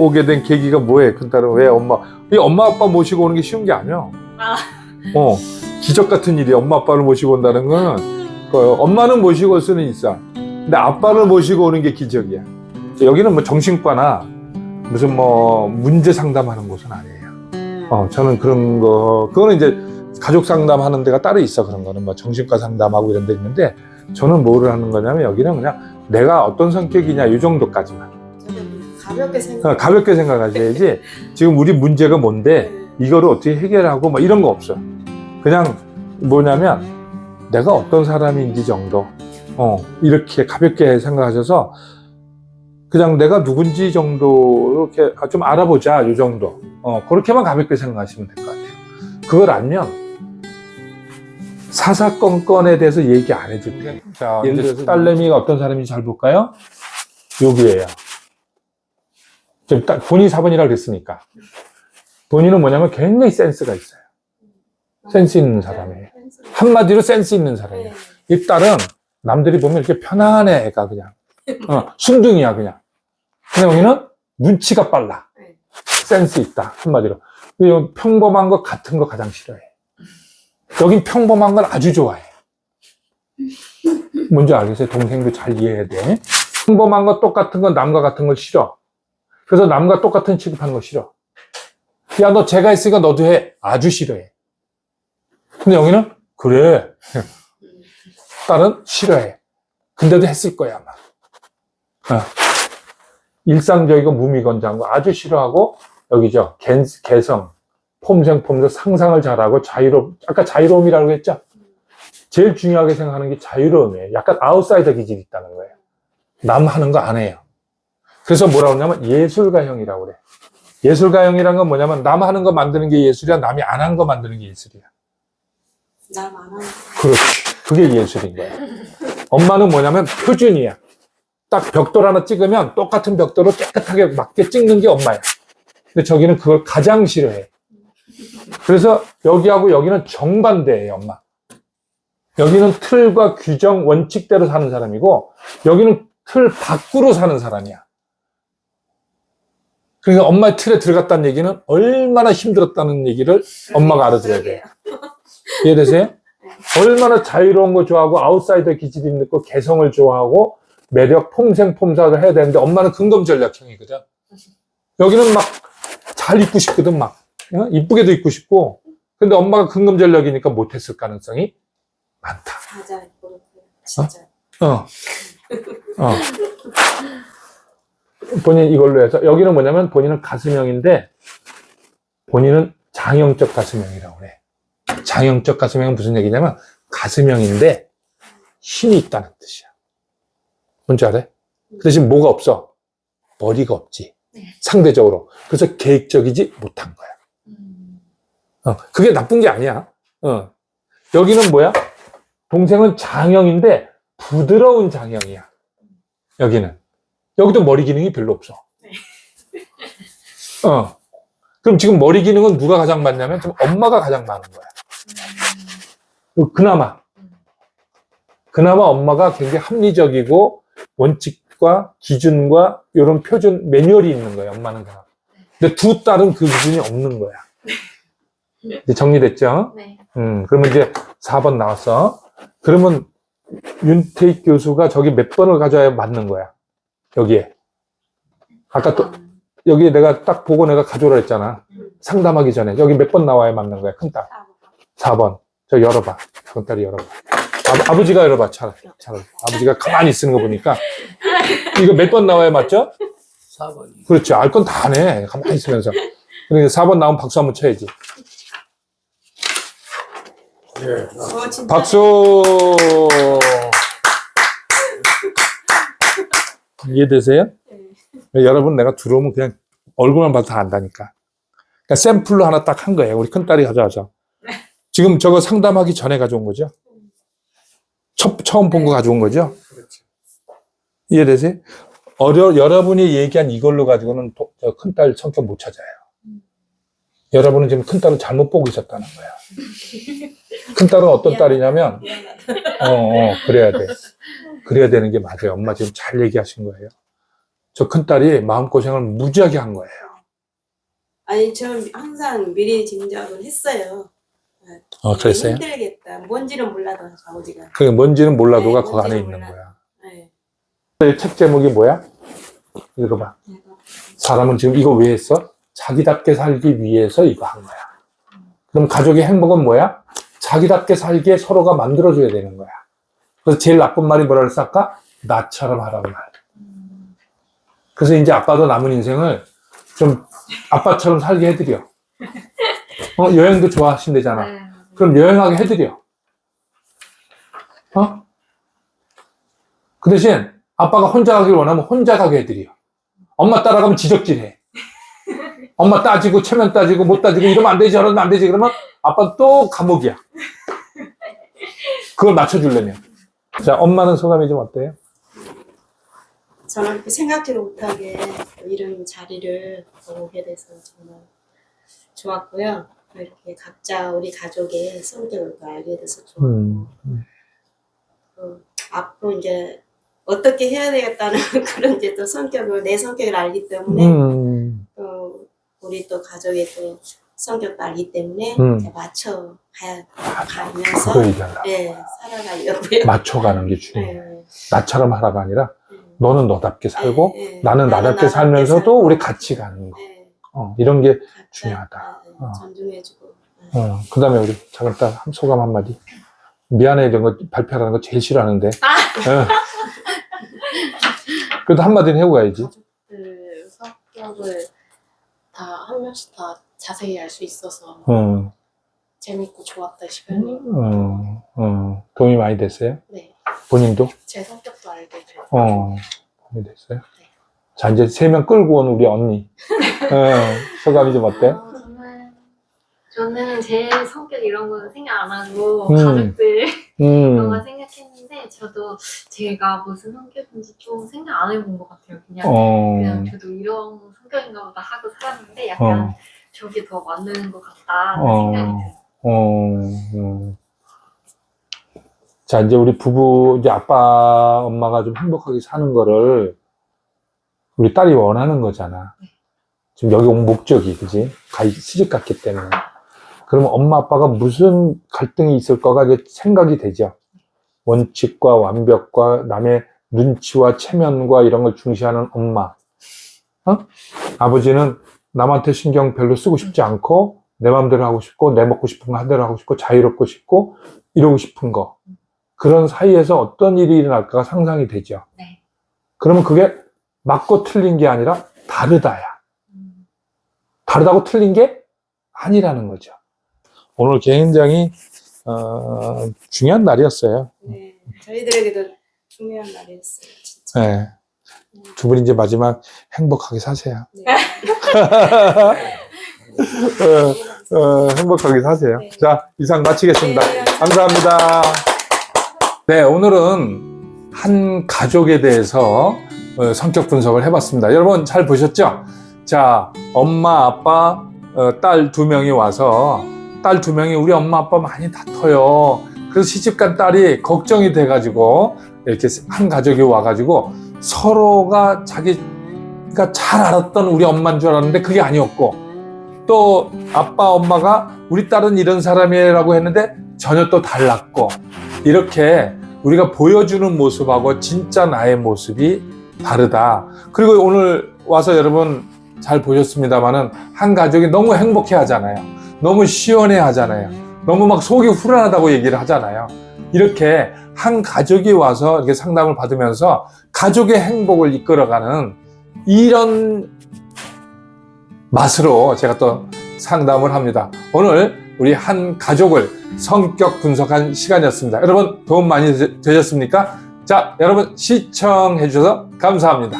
오게 된 계기가 뭐예요? 큰 딸은 왜 엄마 이 엄마 아빠 모시고 오는 게 쉬운 게 아니야. 아. 어 기적 같은 일이 엄마 아빠를 모시고 온다는 건그 엄마는 모시고 올 수는 있어. 근데 아빠를 모시고 오는 게 기적이야. 여기는 뭐 정신과나 무슨 뭐 문제 상담하는 곳은 아니에요. 어 저는 그런 거 그거는 이제 가족 상담하는 데가 따로 있어 그런 거는 뭐 정신과 상담하고 이런 데 있는데 저는 뭐를 하는 거냐면 여기는 그냥 내가 어떤 성격이냐 이 정도까지만 가볍게 어, 생각. 가볍게 생각하셔야지 지금 우리 문제가 뭔데 이거를 어떻게 해결하고 뭐 이런 거 없어 그냥 뭐냐면 내가 어떤 사람인지 정도 어 이렇게 가볍게 생각하셔서 그냥 내가 누군지 정도 이렇게 아, 좀 알아보자 이 정도 어 그렇게만 가볍게 생각하시면 될 것 같아요 그걸 알면 사사건건에 대해서 얘기 안 해도 돼. 자, 예를 들어서 딸내미가 어떤 사람인지 잘 볼까요? 여기에요. 지금 딱 본인이 4번이라고 그랬으니까. 본인은 뭐냐면 굉장히 센스가 있어요. 센스 있는 사람이에요. 한마디로 센스 있는 사람이에요. 네. 이 딸은 남들이 보면 이렇게 편안해, 애가 그냥. 어, 순둥이야, 그냥. 근데 여기는 눈치가 빨라. 네. 센스 있다, 한마디로. 그리고 평범한 것 같은 거 가장 싫어해. 여긴 평범한 걸 아주 좋아해. 뭔지 알겠어요? 동생도 잘 이해해야 돼. 평범한 거 똑같은 건 남과 같은 걸 싫어. 그래서 남과 똑같은 취급하는 거 싫어. 야, 너 제가 있으니까 너도 해. 아주 싫어해. 근데 여기는, 그래. 딸은 싫어해. 근데도 했을 거야, 아마. 어. 일상적이고 무미건조한 거 아주 싫어하고, 여기죠. 개, 개성, 폼생폼사 상상을 잘하고 자유로움, 아까 자유로움이라고 했죠? 제일 중요하게 생각하는 게 자유로움이에요. 약간 아웃사이더 기질이 있다는 거예요. 남 하는 거 안 해요. 그래서 뭐라고 하냐면 예술가형이라고 그래. 예술가형이란 건 뭐냐면 남 하는 거 만드는 게 예술이야. 남이 안 한 거 만드는 게 예술이야. 남 안 하는. 그렇지. 그게 예술인 거야. 엄마는 뭐냐면 표준이야. 딱 벽돌 하나 찍으면 똑같은 벽돌로 깨끗하게 맞게 찍는 게 엄마야. 근데 저기는 그걸 가장 싫어해. 그래서 여기하고 여기는 정반대예요, 엄마. 여기는 틀과 규정, 원칙대로 사는 사람이고, 여기는 틀 밖으로 사는 사람이야. 그러니까 엄마의 틀에 들어갔다는 얘기는 얼마나 힘들었다는 얘기를 엄마가 알아들어야 돼요. 이해되세요? 얼마나 자유로운 거 좋아하고 아웃사이더 기질이 있고 개성을 좋아하고 매력 폼생 폼사를 해야 되는데 엄마는 근검 전략형이거든. 여기는 막 잘 입고 싶거든 막 어? 이쁘게도 입고 싶고 근데 엄마가 근검 전략이니까 못했을 가능성이 많다. 맞아요. 그렇고요. 진짜. 어. 어. 본인 이걸로 해서 여기는 뭐냐면 본인은 가슴형인데 본인은 장형적 가슴형이라고 그래. 장형적 가슴형은 무슨 얘기냐면 가슴형인데 힘이 있다는 뜻이야. 뭔지 알아? 그 대신 뭐가 없어? 머리가 없지. 네. 상대적으로. 그래서 계획적이지 못한 거야. 음. 어, 그게 나쁜 게 아니야. 어. 여기는 뭐야? 동생은 장형인데 부드러운 장형이야. 여기는. 여기도 머리 기능이 별로 없어. 어. 그럼 지금 머리 기능은 누가 가장 많냐면 지금 엄마가 가장 많은 거야. 어, 그나마. 그나마 엄마가 굉장히 합리적이고 원칙과 기준과 이런 표준 매뉴얼이 있는 거예요. 엄마는 그나마. 근데 두 딸은 그 기준이 없는 거야. 이제 정리됐죠? 네. 음, 그러면 이제 4번 나왔어. 그러면 윤태익 교수가 저기 몇 번을 가져야 맞는 거야. 여기에. 아까 또, 음. 여기 내가 딱 보고 내가 가져오라 했잖아. 상담하기 전에. 여기 몇 번 나와야 맞는 거야. 큰 딸. 아, 4번. 저 열어봐. 큰 딸이 열어봐. 아, 버지가 열어봐. 차라리. 차라리. 아버지가 가만히 쓰는 거 보니까. 이거 몇 번 나와야 맞죠? 4번이. 그렇죠. 알건 다 하네. 가만히 있으면서. 그러니까 4번 나오면 박수 한번 쳐야지. 어, 진짜. 박수! 이해되세요? 네. 여러분, 내가 들어오면 그냥 얼굴만 봐도 다 안다니까. 그러니까 샘플로 하나 딱 한 거예요. 우리 큰딸이 가져와서. 지금 저거 상담하기 전에 가져온 거죠? 첫, 처음 본 거 가져온 거죠? 그렇죠. 이해되세요? 어려, 여러분이 얘기한 이걸로 가지고는 큰딸 성격 못 찾아요. 여러분은 지금 큰딸을 잘못 보고 있었다는 거야. 큰딸은 어떤 딸이냐면. 어, 어, 그래야 돼. 그래야 되는 게 맞아요. 엄마 지금 잘 얘기하신 거예요. 저 큰딸이 마음고생을 무지하게 한 거예요. 아니 저 항상 미리 짐작을 했어요. 어, 힘들겠다. 뭔지는 몰라도 아버지가. 그게 뭔지는 몰라도가 네, 그 안에 있는 몰라. 거야. 네. 책 제목이 뭐야? 읽어봐. 사람은 지금 이거 왜 했어? 자기답게 살기 위해서 이거 한 거야. 그럼 가족의 행복은 뭐야? 자기답게 살기에 서로가 만들어줘야 되는 거야. 그래서 제일 나쁜 말이 뭐라 그랬어 아까? 나처럼 하라는 말. 그래서 이제 아빠도 남은 인생을 좀 아빠처럼 살게 해드려. 어, 여행도 좋아하신대잖아. 네. 그럼 여행하게 해드려. 어? 그 대신 아빠가 혼자 가길 원하면 혼자 가게 해드려. 엄마 따라가면 지적질해. 엄마 따지고 체면 따지고 못 따지고 이러면 안 되지 저러면 안 되지 그러면 아빠 또 감옥이야. 그걸 맞춰주려면. 자 엄마는 소감이 좀 어때요? 저는 생각지도 못하게 이런 자리를 오게 돼서 정말 좋았고요. 이렇게 각자 우리 가족의 성격을 또 알게 돼서 좋았고 음, 또 앞으로 이제 어떻게 해야 되겠다는 그런 이제 또 성격을 내 성격을 알기 때문에 음, 또 우리 또 가족의 또 성격도 알기 때문에 음. 맞춰 가야 가면서. 예 살아가려고요. 맞춰가는 게 중요해. 예, 나처럼 하라가 아니라 예. 너는 너답게 살고 예, 예. 나는 나답게 살면서도 살고. 우리 같이 가는 거. 예, 어, 이런 게 중요하다. 예, 예, 어. 존중해주고 예. 어, 그 다음에 우리 작은 딸 한 소감 한마디. 미안해 이런 거 발표하는 거 제일 싫어하는데. 어. 그래도 한마디는 해고 가야지. 그 성격을 다 한 명씩 다 자세히 알 수 있어서 어, 재밌고 좋았다 싶어요. 어, 어, 도움이 많이 됐어요? 네, 본인도? 제 성격도 알게 되고. 어, 도움이 됐어요? 자, 이제 세 명 끌고 온 우리 언니. 어, 소감이 좀 어때? 어, 저는 저는 제 성격 이런 거는 생각 안 하고 음. 가족들 음, 생각했는데 저도 제가 무슨 성격인지 좀 생각 안 해본 것 같아요. 그냥 그냥 어, 저도 이런 성격인가 보다 하고 살았는데 약간 어. 저게 더 맞는 것 같다 는 어. 생각이 들어요. 어, 어. 자, 이제 우리 부부, 이제 아빠, 엄마가 좀 행복하게 사는 거를 우리 딸이 원하는 거잖아. 지금 여기 온 목적이, 그지? 가, 시집 갔기 때문에. 그러면 엄마, 아빠가 무슨 갈등이 있을 거가 이제 생각이 되죠. 원칙과 완벽과 남의 눈치와 체면과 이런 걸 중시하는 엄마. 어? 아버지는 남한테 신경 별로 쓰고 싶지 않고, 내 마음대로 하고 싶고, 내 먹고 싶은 거 하대로 하고 싶고, 자유롭고 싶고, 이러고 싶은 거. 그런 사이에서 어떤 일이 일어날까가 상상이 되죠. 네. 그러면 그게 맞고 틀린 게 아니라 다르다야. 음. 다르다고 틀린 게 아니라는 거죠. 오늘 굉장히 어, 중요한 날이었어요. 네, 저희들에게도 중요한 날이었어요. 진짜. 네. 두 분이 이제 마지막 행복하게 사세요. 네. 어, 어, 행복하게 사세요. 네. 자, 이상 마치겠습니다. 네, 감사합니다. 네, 오늘은 한 가족에 대해서 어, 성격 분석을 해봤습니다. 여러분 잘 보셨죠? 자, 엄마, 아빠, 어, 딸 두 명이 와서 딸 두 명이 우리 엄마, 아빠 많이 다퉈요. 그래서 시집간 딸이 걱정이 돼가지고 이렇게 한 가족이 와가지고 서로가 자기가 잘 알았던 우리 엄마인 줄 알았는데 그게 아니었고 또 아빠, 엄마가 우리 딸은 이런 사람이라고 했는데 전혀 또 달랐고 이렇게 우리가 보여주는 모습하고 진짜 나의 모습이 다르다. 그리고 오늘 와서 여러분 잘 보셨습니다만은 한 가족이 너무 행복해 하잖아요. 너무 시원해 하잖아요. 너무 막 속이 후련하다고 얘기를 하잖아요. 이렇게 한 가족이 와서 이렇게 상담을 받으면서 가족의 행복을 이끌어가는 이런 맛으로 제가 또 상담을 합니다. 오늘 우리 한 가족을 성격 분석한 시간이었습니다. 여러분 도움 많이 되- 되셨습니까? 자, 여러분 시청해 주셔서 감사합니다.